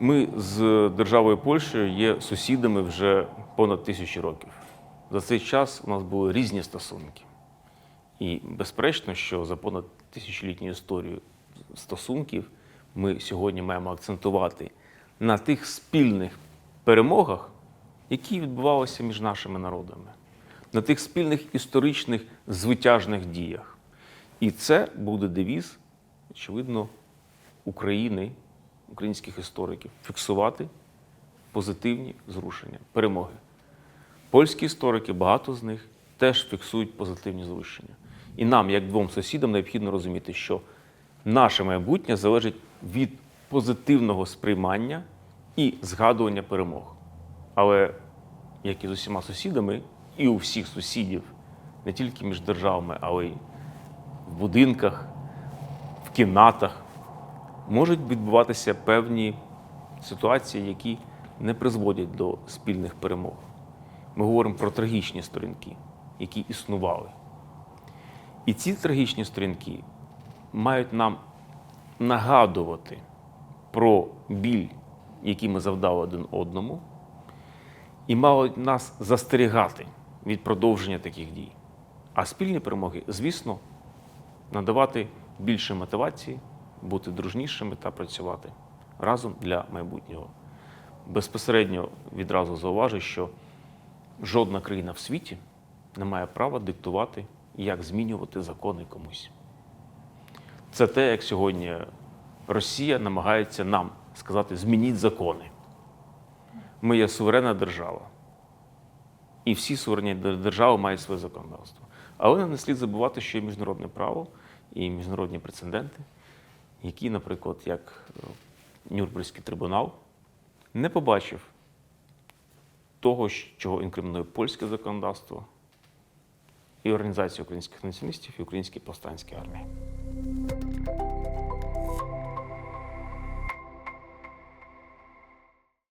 Ми з державою Польщею є сусідами вже понад тисячу років. За цей час у нас були різні стосунки. І безперечно, що за понад тисячолітню історію стосунків ми сьогодні маємо акцентувати на тих спільних перемогах, які відбувалися між нашими народами, на тих спільних історичних звитяжних діях. І це буде девіз, очевидно, України, українських істориків фіксувати позитивні зрушення, перемоги. Польські історики, багато з них теж фіксують позитивні зрушення. І нам, як двом сусідам, необхідно розуміти, що наше майбутнє залежить від позитивного сприймання і згадування перемог. Але як і з усіма сусідами, і у всіх сусідів, не тільки між державами, але й в будинках, в кімнатах, можуть відбуватися певні ситуації, які не призводять до спільних перемог. Ми говоримо про трагічні сторінки, які існували. І ці трагічні сторінки мають нам нагадувати про біль, який ми завдали один одному, і мають нас застерігати від продовження таких дій. А спільні перемоги, звісно, надавати більше мотивації, бути дружнішими та працювати разом для майбутнього. Безпосередньо відразу зауважу, що жодна країна в світі не має права диктувати, як змінювати закони комусь. Це те, як сьогодні Росія намагається нам сказати: змініть закони. Ми є суверенна держава. І всі суверенні держави мають своє законодавство. Але не слід забувати, що є міжнародне право і міжнародні прецеденти, які, наприклад, як е, Нюрнберзький трибунал, не побачив того, чого інкримінує польське законодавство і Організація українських націоналістів і Української повстанської армії.